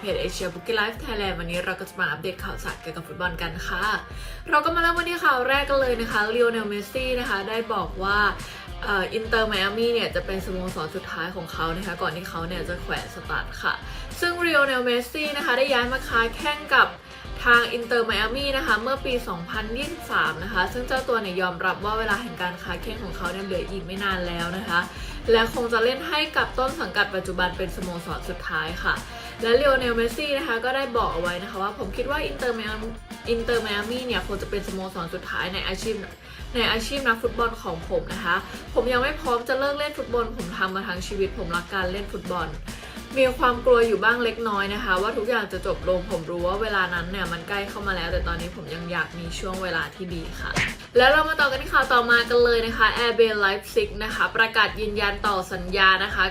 เพจเอเชียบุกี้ไลฟ์ไทยแลนด์วันนี้เราก็จะมาอัปเดตข่าวสารเกี่ยวกับฟุตบอลกันค่ะ เราก็มาเริ่มวันที่ข่าวแรกกันเลยนะคะเล o โอเนลเมสซี่นะคะได้บอกว่าอินเตอร์ไมอามี่เนี่ยจะเป็นสโมสรสุดท้ายของเขานะคะก่อนที่เขาเนี่ยจะแขวนสตาร์ทค่ะ ซึ่งเรียวเนลเมสซี่นะคะได้ย้ายมาค้าแข่งกับทางอินเตอร์ไมอามี่นะคะเมื่อปี 2023 นะคะ ซึ่งเจ้าตัวเนี่ยยอมรับว่าเวลาแห่งการค้าแข่งของเขาเนี่ยเหลืออีกไม่นานแล้วนะคะ และคงจะเล่นให้กับต้นสังกัดปัจจุบันเป็นสโมสรสุดท้ายค่ะ และเลโอเนลเมสซี่นะคะก็ได้บอกเอาไว้นะคะว่าผมคิดว่าอินเตอร์ไมอาอินเตอร์ไมอามี่เนี่ยคงจะเป็นสโมสรสุดท้ายในอาชีพในอาชีพนักฟุตบอลของผมนะคะ ผมยังไม่พร้อมจะเลิกเล่นฟุตบอล ผมทำมาทั้งชีวิต ผมรักการเล่นฟุตบอล มีความกลัวอยู่บ้างเล็กน้อยนะคะ ว่าทุกอย่างจะจบลงผมรู้ว่าเวลานั้นเนี่ยมันใกล้เข้ามาแล้ว แต่ตอนนี้ผมยังอยากมีช่วงเวลาที่ดีค่ะ แล้วเรามาต่อกันที่ข่าวต่อมากันเลยนะคะแอร์เบลไลฟ์ซิกนะคะประกาศยืนยันต่อสัญญานะคะ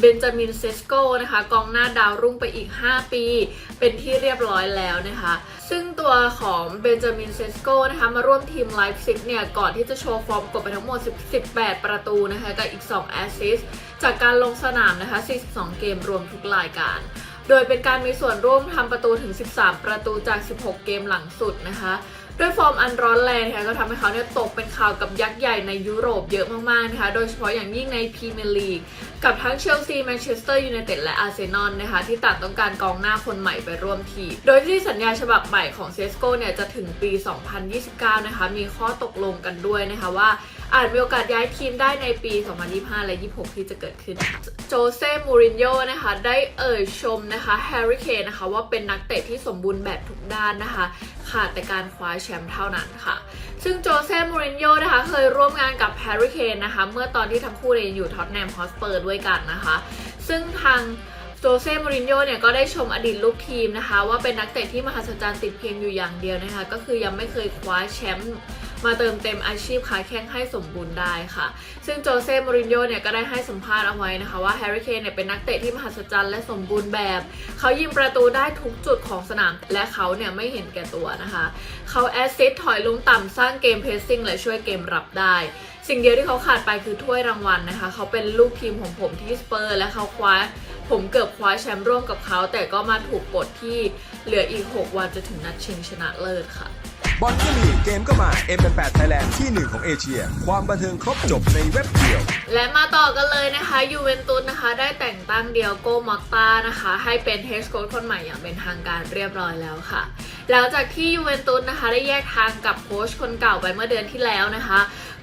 เบนจามินเซสโกนะคะกองหน้าดาวรุ่งไปอีก 5 ปี เป็นที่เรียบร้อยแล้วนะคะ ซึ่งตัวของเบนจามินเซสโกนะคะมาร่วมทีมไลฟ์ซิกเนี่ย ก่อนที่จะโชว์ฟอร์มกดไปทั้งหมด 18 ประตูนะคะกับอีก 2 แอสซิสจากการลงสนามนะคะ 42 เกมรวมทุกรายการโดยเป็นการมีส่วนร่วมทำประตูถึง 13 ประตูจาก 16 เกมหลังสุดนะคะ ด้วยฟอร์มอันร้อนแรงนะคะก็ทำให้เขาเนี่ยตกเป็นข่าวกับยักษ์ใหญ่ในยุโรปเยอะมากๆนะคะโดยเฉพาะอย่างยิ่งในพรีเมียร์ลีกกับทั้งเชลซีแมนเชสเตอร์ยูไนเต็ดและอาร์เซนอลนะคะที่ต่างต้องการกองหน้าคนใหม่ไปร่วมทีม โดยที่สัญญาฉบับใหม่ของเซสโกเนี่ยจะถึงปี 2029 นะคะมีข้อตกลงกันด้วยนะคะว่า อาจมีโอกาสย้ายทีมได้ในปี 2025 และ 26 ที่จะเกิดขึ้นค่ะโจเซ่ มูรินโญ่นะคะ ได้เอ่ยชมนะคะแฮร์รี่เคนนะคะว่าเป็นนักเตะที่สมบูรณ์แบบทุกด้านนะคะขาดแต่การคว้าแชมป์เท่านั้นค่ะ ซึ่งโจเซ่ มูรินโญ่นะคะ เคยร่วมงานกับแฮร์รี่เคนนะคะ เมื่อตอนที่ทั้งคู่เรียนอยู่ท็อตแนมฮอสเปอร์ด้วยกันนะคะ ซึ่งทางโจเซ่ มูรินโญ่เนี่ยก็ได้ชมอดีตลูกทีมนะคะ ว่าเป็นนักเตะที่มหัศจรรย์ติดเพียงอยู่อย่างเดียวนะคะ ก็คือยังไม่เคยคว้าแชมป์มาเติมเต็มอาชีพค้าแข่งให้สมบูรณ์ได้ค่ะ ซึ่งโจเซ่มูรินโญ่เนี่ยก็ได้ให้สัมภาษณ์เอาไว้นะคะว่าแฮร์รี่เคนเนี่ยเป็นนักเตะที่มหัศจรรย์และสมบูรณ์แบบ เขายิงประตูได้ทุกจุดของสนามและเขาเนี่ยไม่เห็นแก่ตัวนะคะ เขาแอสซิสต์ถอยลงต่ำสร้างเกมเพรสซิ่งและช่วยเกมรับได้ สิ่งเดียวที่เขาขาดไปคือถ้วยรางวัลนะคะ เขาเป็นลูกทีมของผมที่สเปอร์ และเขาคว้าผมเกือบคว้าแชมป์ร่วมกับเขา แต่ก็มาถูกปลดที่เหลืออีก 6 วันจะถึงนัดชิงชนะเลิศค่ะ บอลก็มีเกมก็มา M8 Thailand ที่หนึ่งของเอเชีย ความบันเทิงครบจบในเว็บเดียว และมาต่อกันเลยนะคะยูเวนตุสนะคะได้แต่งตั้งเดียโกมอตตานะคะ ให้เป็นเฮสโค้ชคนใหม่อย่างเป็นทางการเรียบร้อยแล้วค่ะ หลังจากที่ยูเวนตุสนะคะได้แยกทางกับโค้ชคนเก่าไปเมื่อเดือนที่แล้วนะคะ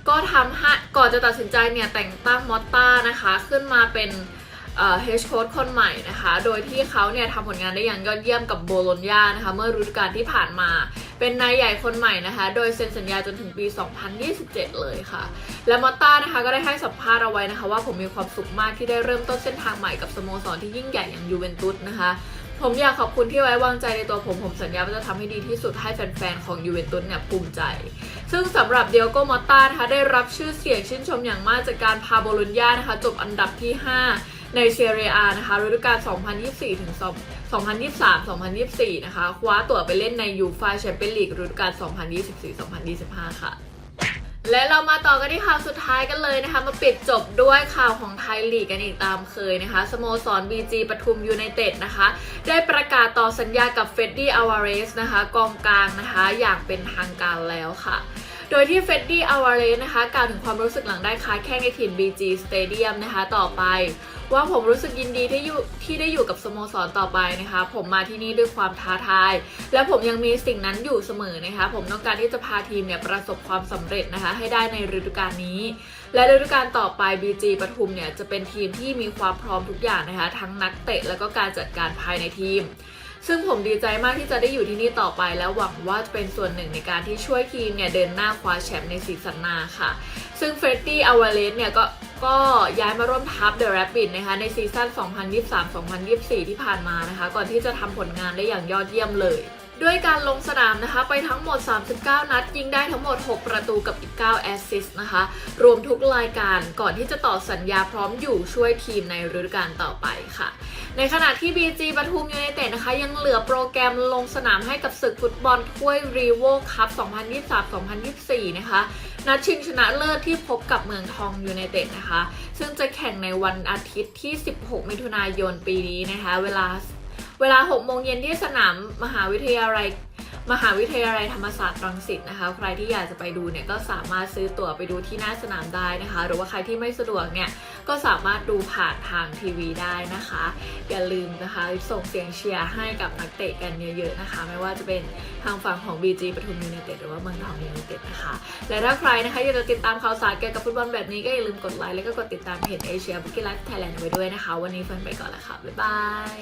ก็ทำให้ก่อนจะตัดสินใจเนี่ยแต่งตั้งมอตตานะคะขึ้นมาเป็นเฮดโค้ชคนใหม่นะคะ โดยที่เขาเนี่ยทำผลงานได้อย่างยอดเยี่ยมกับโบโลญญานะคะ เมื่อฤดูกาลที่ผ่านมา เป็นนายใหญ่คนใหม่นะคะ โดยเซ็นสัญญาจนถึงปี 2027 เลยค่ะ และมอตต้านะคะก็ได้ให้สัมภาษณ์เอาไว้นะคะ ว่าผมมีความสุขมากที่ได้เริ่มต้นเส้นทางใหม่กับสโมสรที่ยิ่งใหญ่อย่างยูเวนตุสนะคะ ผมอยากขอบคุณที่ไว้วางใจในตัวผม ผมสัญญาว่าจะทำให้ดีที่สุดให้แฟนๆ ของยูเวนตุสเนี่ยภูมิใจ ซึ่งสำหรับเดียโกมอตตานะคะได้รับชื่อเสียงชื่นชมอย่างมากจากการพาโบโลญญานะคะจบอันดับที่ 5 ในเซเรียอานะคะฤดูกาล 2024 ถึง 2023-2024 นะคะ คว้าตั๋วไปเล่นในยูฟาแชมเปี้ยนลีกฤดูกาล 2024-2025 ค่ะและเรามาต่อกันที่ข่าวสุดท้ายกันเลยนะคะ มาปิดจบด้วยข่าวของไทยลีกกันอีกตามเคยนะคะสโมสร BG ปทุมยูไนเต็ดนะคะ ได้ประกาศต่อสัญญากับเฟดดี้อาวาเรสนะคะ กองกลางนะคะ อย่างเป็นทางการแล้วค่ะ โดยที่เฟดดี้อาวาเรสนะคะกล่าวถึงความรู้สึกหลังได้ค้าแข่งในถิ่น BG Stadium นะคะต่อไป ว่าผมรู้สึกยินดีที่อยู่ที่ได้อยู่กับสโมสรต่อไปนะคะ ผมมาที่นี่ด้วยความท้าทาย และผมยังมีสิ่งนั้นอยู่เสมอนะคะ ผมต้องการที่จะพาทีมเนี่ยประสบความสำเร็จนะคะ ให้ได้ในฤดูกาลนี้ และฤดูกาลต่อไป BG ปทุมเนี่ยจะเป็นทีมที่มีความพร้อมทุกอย่างนะคะ ทั้งนักเตะแล้วก็การจัดการภายในทีม ซึ่งผมดีใจมากที่จะได้อยู่ที่นี่ต่อไปและหวังว่าจะเป็นส่วนหนึ่งในการที่ช่วยทีมเนี่ยเดินหน้าคว้าแชมป์ในซีซั่นหน้าค่ะ ซึ่งเฟรดดี้อาวาเลสเนี่ยก็ก็ย้ายมาร่วมทัพเดอะแรปปิดนะคะในซีซั่น 2023-2024 ที่ผ่านมานะคะ ก่อนที่จะทำผลงานได้อย่างยอดเยี่ยมเลย ด้วยการลงสนามนะคะไปทั้งหมด 39 นัด ยิงได้ทั้งหมด 6 ประตูกับอีก9แอสซิสต์นะคะ รวมทุกรายการก่อนที่จะต่อสัญญาพร้อมอยู่ช่วยทีมในฤดูกาลต่อไปค่ะ ในขณะที่ BG ปทุมยูไนเต็ดนะคะ ยังเหลือโปรแกรมลงสนามให้กับศึกฟุตบอลถ้วยรีโวคัพ 2023-2024 นะคะ นัดชิงชนะเลิศที่พบกับเมืองทองยูไนเต็ดนะคะ ซึ่งจะแข่งในวันอาทิตย์ที่ 16 มิถุนายนปีนี้นะคะ เวลา เวลา6โมงเย็นที่สนามมหาวิทยาลัยมหาวิทยาลัยธรรมศาสตร์รังสิตนะคะ ใครที่อยากจะไปดูเนี่ยก็สามารถซื้อตั๋วไปดูที่หน้าสนามได้นะคะ หรือว่าใครที่ไม่สะดวกเนี่ยก็สามารถดูผ่านทางทีวีได้นะคะ อย่าลืมนะคะส่งเสียงเชียร์ให้กับนักเตะกันเยอะๆนะคะ ไม่ว่าจะเป็นทางฝั่งของ BG ปทุมยูไนเต็ดหรือว่าเมืองทองยูไนเต็ดนะคะ และถ้าใครนะคะอยากจะติดตามข่าวสารเกี่ยวกับฟุตบอลแบบนี้ก็อย่าลืมกดไลค์แล้วก็กดติดตามเพจเอเชียบุกิไลฟ์ไทยแลนด์ไว้ด้วยนะคะ วันนี้เฟิร์นไปก่อนละค่ะบ๊ายบาย